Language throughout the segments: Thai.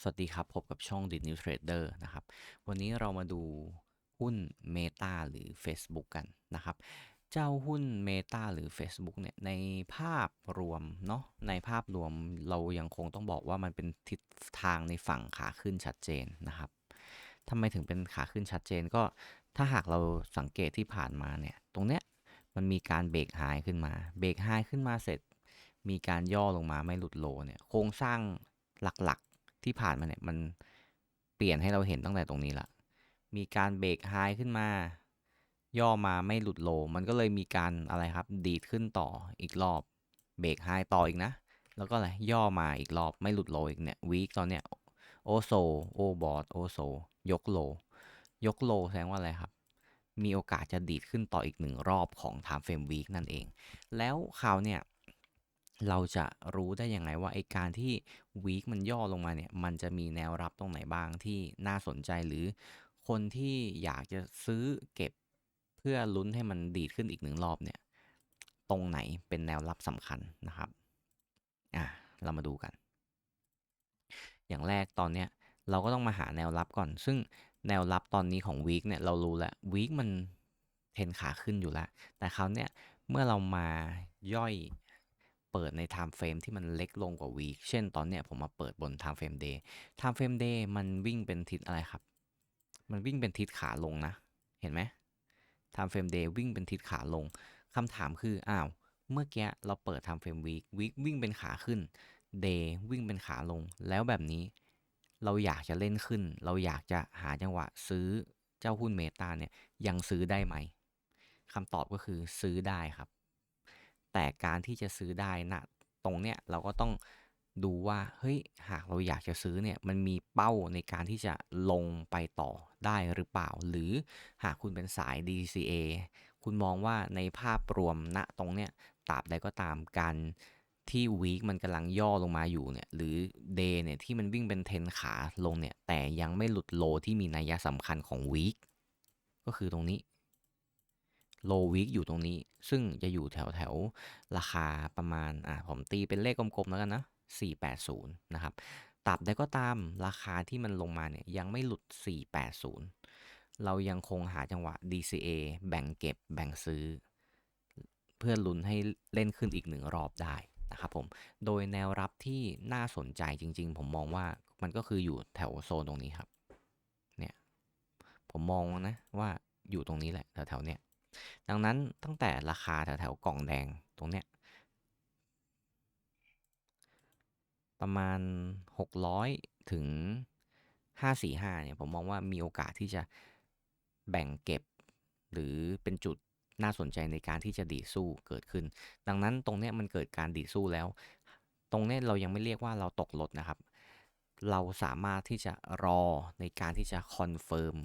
สวัสดีครับ พบกับช่อง The New Trader นะครับ วันนี้เรามาดูหุ้น Meta หรือ Facebook กันนะครับ เจ้าหุ้น Meta หรือ Facebook เนี่ย ในภาพรวมเนาะ ในภาพรวมเรายังคงต้องบอกว่ามันเป็นทิศทางในฝั่งขาขึ้นชัดเจนนะครับทำไมถึงเป็นขาขึ้นชัดเจนก็ ถ้าหากเราสังเกตที่ผ่านมาเนี่ย ตรงเนี้ยมันมีการเบรกไฮขึ้นมา เบรกไฮขึ้นมาเสร็จ มีการย่อลงมาไม่หลุดโลเนี่ย โครงสร้างหลัก ที่ผ่านมาเนี่ยมันเปลี่ยนให้เราเห็นตั้งแต่ตรงนี้ละมีการเบรกไฮขึ้นมา ย่อมาไม่หลุดโล มันก็เลยมีการอะไรครับ ดีดขึ้นต่ออีกรอบ เบรกไฮต่ออีกนะ แล้วก็อะไร ย่อมาอีกรอบ ไม่หลุดโลอีกเนี่ยวีคตอนเนี้ยโอโซ โอบอทโอโซ ยกโล ยกโลแสดงว่าอะไรครับ มีโอกาสจะดีดขึ้นต่ออีกหนึ่งรอบของ time frame week นั่นเอง แล้วคราวเนี่ย เราจะรู้ได้ยังไงว่าไอการที่วีคมันย่อลงมาเนี่ย มันจะมีแนวรับตรงไหนบ้างที่น่าสนใจหรือคนที่อยากจะซื้อเก็บเพื่อลุ้นให้มันดีดขึ้นอีกหนึ่งรอบเนี่ย ตรงไหนเป็นแนวรับสำคัญนะครับ อะ เรามาดูกัน อย่างแรกตอนเนี้ยเราก็ต้องมาหาแนวรับก่อน ซึ่งแนวรับตอนนี้ของวีคเนี่ยเรารู้แล้ววีคมันเทนขาขึ้นอยู่แล้ว แต่คราวเนี้ยเมื่อเรามาย่อย เปิดใน time frame ที่มันเล็กลงกว่า week เช่นตอนเนี้ยผมมาเปิดบน time frame day time frame day มันวิ่งเป็นทิศอะไรครับ มันวิ่งเป็นทิศขาลงนะ เห็นไหม time frame day วิ่งเป็นทิศขาลงคำถามคือ อ้าว เมื่อกี้เราเปิด time frame week week วิ่งเป็นขาขึ้น day วิ่งเป็นขาลง แล้วแบบนี้เราอยากจะเล่นขึ้น เราอยากจะหาจังหวะซื้อเจ้าหุ้นเมตาเนี่ยยังซื้อได้ไหมคำตอบก็คือซื้อได้ครับ แต่การที่จะซื้อได้นะตรงเนี้ยเราก็ต้องดูว่าเฮ้ยหากเราอยากจะซื้อเนี่ยมันมีเป้าในการที่จะลงไปต่อได้หรือเปล่า หรือหากคุณเป็นสาย DCA คุณมองว่าในภาพรวมณตรงเนี้ยตราบใดก็ตามการที่วีคมันกำลังย่อลงมาอยู่เนี่ยหรือเดย์เนี่ยที่มันวิ่งเป็นเทนขาลงเนี่ยแต่ยังไม่หลุดโลที่มีนัยสำคัญของวีคก็คือตรงนี้ โลวิกอยู่ตรงนี้ ซึ่งจะอยู่แถวแถวราคาประมาณอ่าผมตีเป็นเลขกลมๆแล้วกันนะ 480 นะครับตราบใดก็ตามราคาที่มันลงมาเนี่ยยังไม่หลุด 480 เรายังคงหาจังหวะ DCA แบ่งเก็บแบ่งซื้อ เพื่อลุ้นให้เล่นขึ้นอีกหนึ่งรอบได้นะครับผม โดยแนวรับที่น่าสนใจจริง ๆ ผมมองว่ามันก็คืออยู่แถวโซนตรงนี้ครับ เนี่ย ผมมองนะว่าอยู่ตรงนี้แหละแถวๆเนี้ย ดังนั้นตั้งแต่ราคาแถวๆกล่องแดงตรงเนี้ยประมาณ 600 ถึง 545เนี่ยผมมองว่ามีโอกาสที่จะแบ่งเก็บ หรือเป็นจุดน่าสนใจในการที่จะดีสู้เกิดขึ้น ดังนั้นตรงเนี้ยมันเกิดการดีสู้แล้ว ตรงเนี้ยเรายังไม่เรียกว่าเราตกรถนะครับ เราสามารถที่จะรอในการที่จะคอนเฟิร์ม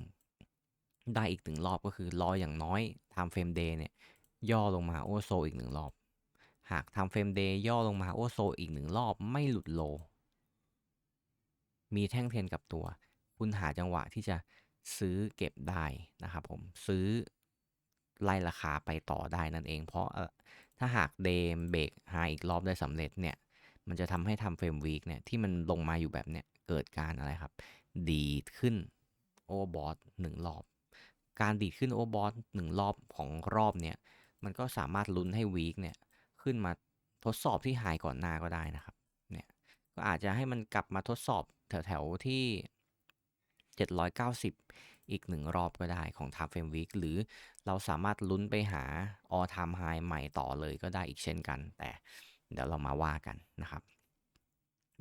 ได้อีกหนึ่งรอบก็คือรออย่างน้อย time frame day เนี่ยย่อลงมาโอโซอีกหนึ่งรอบ หาก time frame day ย่อลงมาโอโซอีกหนึ่งรอบไม่หลุดโล มีแท่งเทียนกับตัว คุณหาจังหวะที่จะซื้อเก็บได้นะครับผมซื้อไล่ราคาไปต่อได้นั่นเอง เพราะถ้าหากเดมเบรกหาอีกรอบได้สำเร็จเนี่ยมันจะทำให้ทำเฟรมวีคเนี่ยที่มันลงมาอยู่แบบเนี้ยเกิดการอะไรครับ ดีขึ้นโอเวอร์บอทหนึ่งรอบ การดีดขึ้นโอเวอร์บอทหนึ่งรอบของรอบเนี่ย มันก็สามารถลุ้นให้วีคเนี่ยขึ้นมาทดสอบที่ไฮก่อนหน้าก็ได้นะครับ เนี่ย ก็อาจจะให้มันกลับมาทดสอบแถวๆที่ 790 อีกหนึ่งรอบก็ได้ของ Time Frame Week หรือเราสามารถลุ้นไปหา All Time High ใหม่ต่อเลยก็ได้อีกเช่นกัน แต่เดี๋ยวเรามาว่ากันนะครับ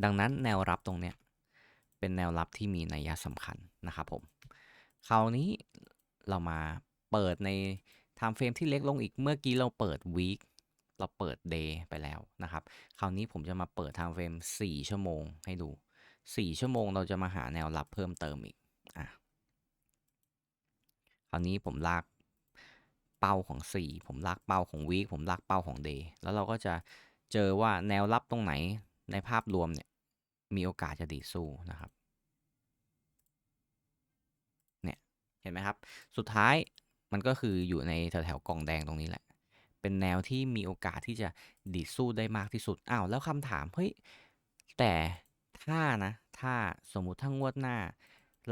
ดังนั้นแนวรับตรงเนี้ยเป็นแนวรับที่มีนัยสำคัญนะครับผม คราวนี้ เรามาเปิดใน time frame ที่เล็กลงอีกเมื่อกี้เราเปิด week เราเปิด day ไปแล้วนะครับ คราวนี้ผมจะมาเปิด time frame 4ชั่วโมงให้ดู 4 ชั่วโมงเราจะมาหาแนวรับเพิ่มเติมอีกอะคราวนี้ผมลากเป้าของ 4 ผมลากเป้าของ week ผมลากเป้าของ day แล้วเราก็จะเจอว่าแนวรับตรงไหนในภาพรวมเนี่ยมีโอกาสจะดีสู้นะครับ เห็นไหมครับ สุดท้ายมันก็คืออยู่ในแถวๆกล่องแดงตรงนี้แหละ เป็นแนวที่มีโอกาสที่จะดีดสู้ได้มากที่สุด อ้าว แล้วคำถาม เฮ้ย แต่ถ้านะ ถ้าสมมุติถ้างวดหน้า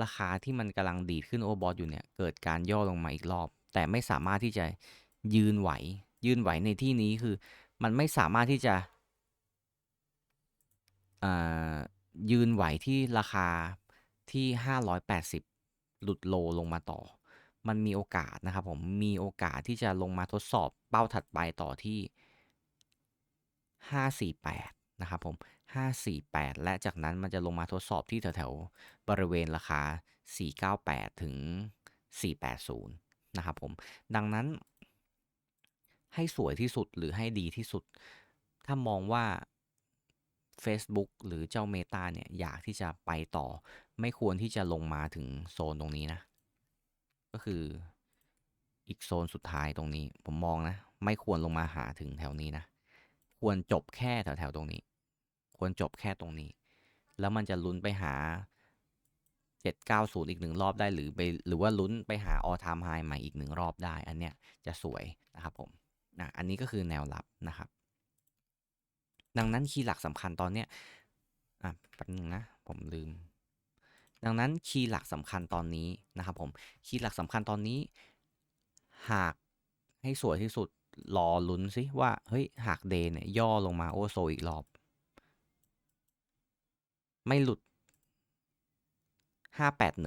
ราคาที่มันกำลังดีดขึ้นโอบอทอยู่เนี่ย เกิดการย่อลงมาอีกรอบ แต่ไม่สามารถที่จะยืนไหว ยืนไหวในที่นี้คือ มันไม่สามารถที่จะยืนไหวที่ราคาที่ 580 หลุดโลลงมาต่อ มันมีโอกาสนะครับผมมีโอกาสที่จะลงมาทดสอบเป้าถัดไปต่อที่ 548 นะครับผม 548 และจากนั้นมันจะลงมาทดสอบที่แถวๆบริเวณราคา 498 ถึง 480 นะครับผม ดังนั้น ให้สวยที่สุดหรือให้ดีที่สุด ถ้ามองว่า Facebook หรือเจ้า Meta เนี่ย อยากที่จะไปต่อ ไม่ควรที่จะลงมาถึงโซนตรงนี้นะ ก็คืออีกโซนสุดท้ายตรงนี้ ผมมองนะ ไม่ควรลงมาหาถึงแถวนี้นะ ควรจบแค่แถวๆตรงนี้ ควรจบแค่ตรงนี้ แล้วมันจะลุ้นไปหา 790 อีกหนึ่งรอบได้หรือไปหรือว่าลุ้นไปหา all time high ใหม่อีกหนึ่งรอบได้ อันเนี้ยจะสวยนะครับผมนะอันนี้ก็คือแนวรับนะครับ ดังนั้นคีย์หลักสำคัญตอนเนี้ยอะแป๊บนึงนะ ผมลืม ดังนั้นคีย์หลักสำคัญตอนนี้นะครับผมคีย์หลักสำคัญตอนนี้ หากให้สวยที่สุดรอลุ้นสิว่าเฮ้ยหากเดย์เนี่ยย่อลงมาโอโซอีกรอบ ไม่หลุด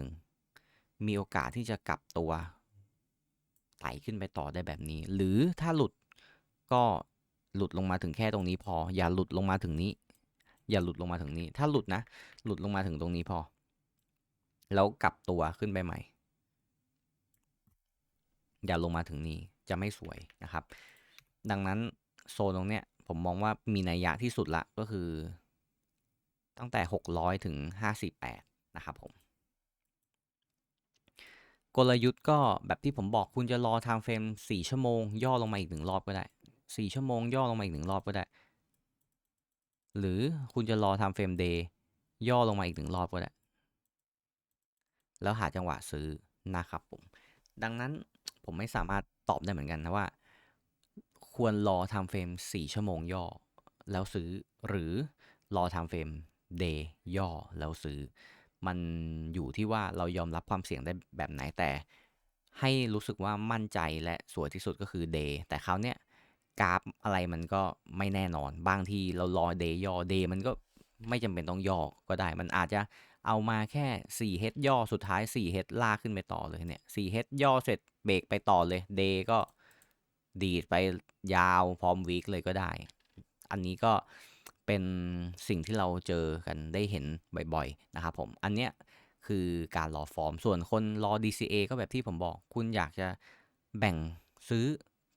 581 มีโอกาสที่จะกลับตัวไต่ขึ้นไปต่อได้แบบนี้ หรือถ้าหลุดก็หลุดลงมาถึงแค่ตรงนี้พอ อย่าหลุดลงมาถึงนี้ อย่าหลุดลงมาถึงนี้ ถ้าหลุดนะ หลุดลงมาถึงตรงนี้พอ แล้วกลับตัวขึ้นไปใหม่ อย่าลงมาถึงนี้จะไม่สวยนะครับ ดังนั้นโซนตรงเนี้ยผมมองว่ามีนัยยะที่สุดละก็คือ ตั้งแต่ 600 ถึง 58 นะครับผม กลยุทธ์ก็แบบที่ผมบอกคุณจะรอ time frame 4ชั่วโมง ย่อลงมาอีกหนึ่งรอบก็ได้ 4 ชั่วโมง ย่อลงมาอีกหนึ่งรอบก็ได้ หรือคุณจะรอ time frame day ย่อลงมาอีกหนึ่งรอบก็ได้ แล้วหาจังหวะซื้อนะครับผม ดังนั้นผมไม่สามารถตอบได้เหมือนกันนะว่า ควรรอ time frame 4ชั่วโมงย่อ แล้วซื้อหรือรอ time frame day ย่อแล้วซื้อ มันอยู่ที่ว่าเรายอมรับความเสี่ยงได้แบบไหนแต่ ให้รู้สึกว่ามั่นใจและสวยที่สุดก็คือ day แต่คราวเนี้ยกราฟอะไรมันก็ไม่แน่นอน บางทีเรารอ day ย่อ day มันก็ไม่จำเป็นต้องย่อก็ได้ มันอาจจะ เอามาแค่4 h ย่อสุดท้าย4 h ลากขึ้นไปต่อเลยเนี่ย4 h ย่อเสร็จเบรกไปต่อเลย day ก็ดีดไปยาวพร้อมวีคเลยก็ได้ อันนี้ก็เป็นสิ่งที่เราเจอกันได้เห็นบ่อยๆ นะครับผม อันเนี้ยคือการรอฟอร์ม ส่วนคนรอ DCA ก็แบบที่ผมบอก คุณอยากจะแบ่งซื้อ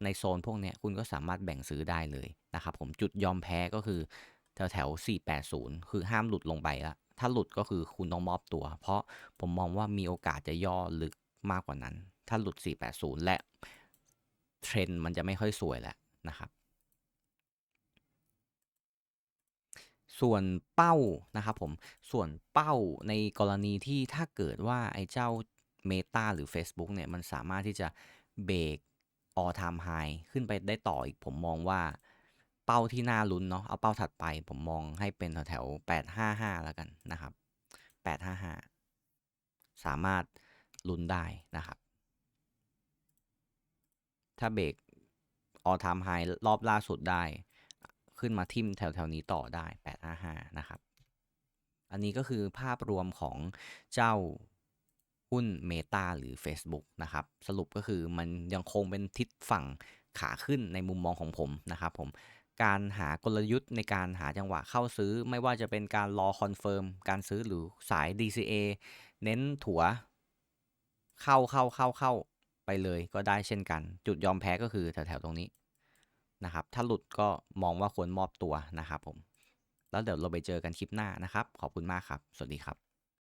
ในโซนพวกเนี้ย คุณก็สามารถแบ่งซื้อได้เลยนะครับผม จุดยอมแพ้ก็คือแถวแถว480 คือห้ามหลุดลงไปละ ถ้าหลุดก็คือคุณต้องมอบตัว เพราะผมมองว่ามีโอกาสจะย่อลึกมากกว่านั้น ถ้าหลุด 480 และเทรนด์มันจะไม่ค่อยสวยแล้วนะครับ ส่วนเป้านะครับผม ส่วนเป้าในกรณีที่ถ้าเกิดว่าไอ้เจ้า Meta หรือ Facebook เนี่ย มันสามารถที่จะเบรก all time high ขึ้นไปได้ต่ออีกผมมองว่า เป้าที่น่าลุ้นเนาะเอาเป้าถัดไป ผมมองให้เป็นแถวๆ855แล้วกันนะครับ855สามารถลุ้นได้นะครับ ถ้าเบรก all time high รอบล่าสุดได้ ขึ้นมาทิมแถวๆนี้ต่อได้855นะครับ อันนี้ก็คือภาพรวมของเจ้าหุ้น Meta หรือ Facebook นะครับ สรุปก็คือมันยังคงเป็นทิศฝั่งขาขึ้นในมุมมองของผมนะครับผม การหากลยุทธ์ในการหาจังหวะเข้าซื้อ ไม่ว่าจะเป็นการรอคอนเฟิร์มการซื้อหรือสาย DCA เน้นถัว เข้าเข้าเข้าเข้าไปเลยก็ได้เช่นกัน จุดยอมแพ้ก็คือแถวๆตรงนี้นะครับ ถ้าหลุดก็มองว่าควรมอบตัวนะครับผม แล้วเดี๋ยวเราไปเจอกันคลิปหน้านะครับ ขอบคุณมากครับ สวัสดีครับ